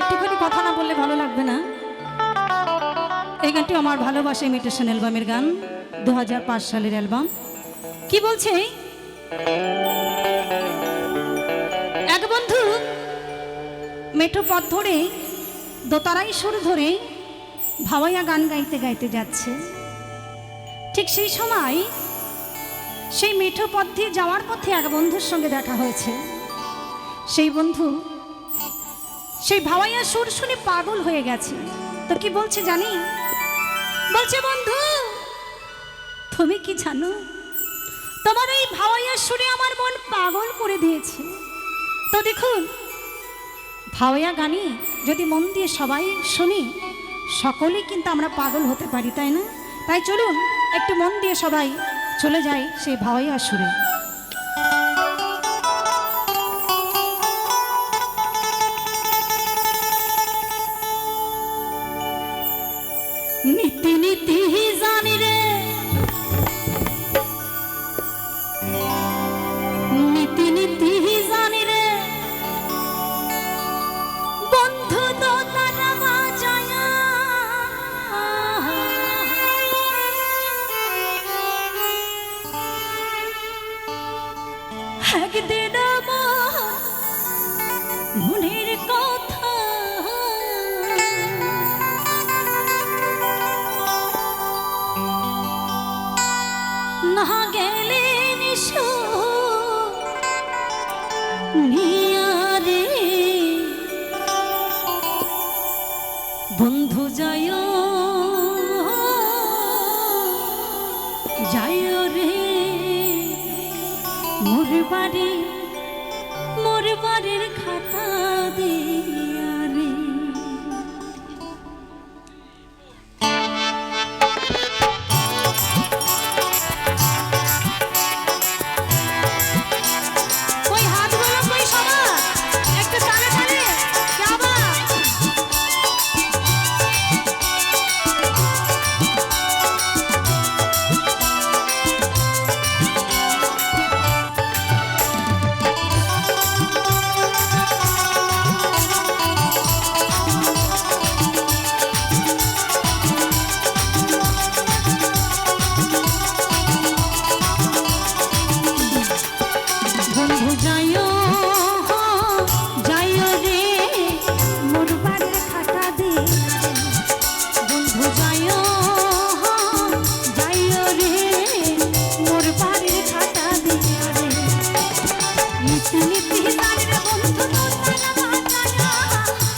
একটুখানি কথা না বললে ভালো লাগবে না? এই গানটি আমার ভালোবাসা ইমিটেশন অ্যালবামের গান দু হাজার পাঁচ সালের অ্যালবাম। কি বলছে এক বন্ধু মেঠো পথ ধরে, দোতারাই সুর ধরে, ভাওয়াইয়া গান গাইতে গাইতে যাচ্ছে। ঠিক সেই সময় সেই মেঠো পথ দিয়ে যাওয়ার পথে এক বন্ধুর সঙ্গে দেখা হয়েছে। সেই বন্ধু সেই ভাওয়াইয়া সুর শুনে পাগল হয়ে গেছে। তো কি বলছে জানি? বলছে, বন্ধু, তুমি কি জানো? তোমার এই ভাওয়াইয়া সুরে আমার মন পাগল করে দিয়েছে। তো দেখুন, ভাওয়াইয়া গানি যদি মন দিয়ে সবাই শুনি, সকলেই কিন্তু আমরা পাগল হতে পারি, তাই না? তাই চলুন, একটু মন দিয়ে সবাই চলে যাই সেই ভাওয়াইয়া সুরে। নীতি জানি রে। বন্ধু তো একদিন মনের কথা বন্ধু যায় যায় রে। মোর বাড়ি মোর বাড়ির খাতা দিয়া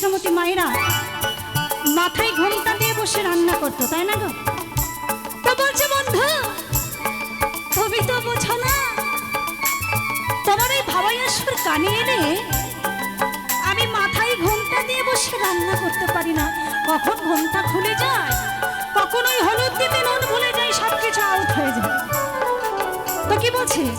শ্রমতী মায়েরা, মাথায় ঘড়িটা দিয়ে বসে রান্না করতো, তাই না গো? তো বলছে, বন্ধু, তুমি তো বোঝো না, তোমার এই ভাবাইয়াসুর কানে এনে আমি মাথায় ঘুমটা দিয়ে বসে রান্না করতে পারি না। কখন ঘুমটা খুলে যায়, কখন ওই হলুদ দিতে নুন ভুলে যায় সব কিছু আউট হয়ে যায়। তো কি বলছিস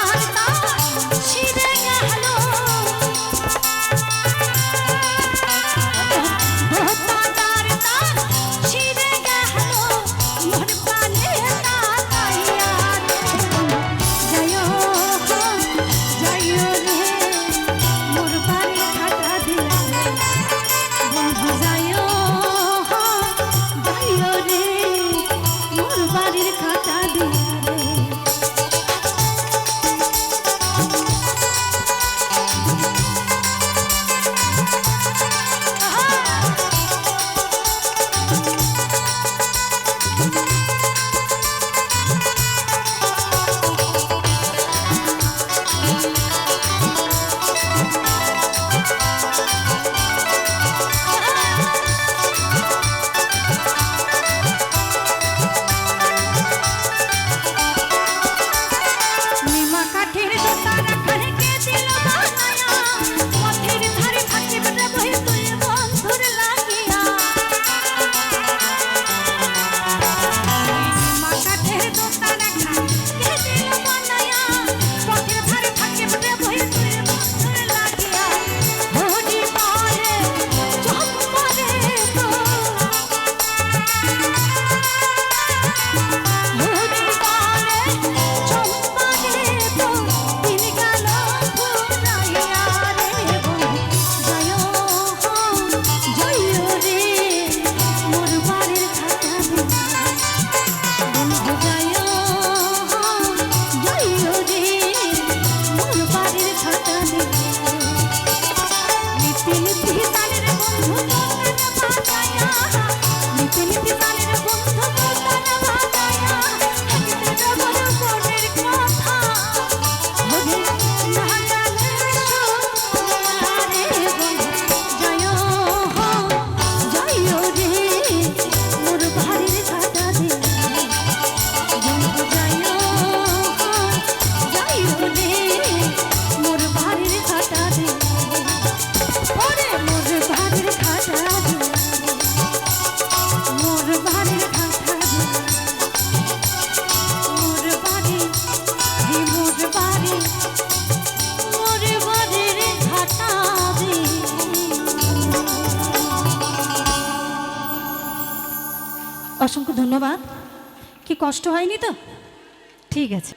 অসংখ্য ধন্যবাদ। কি কষ্ট হয়নি তো? ঠিক আছে।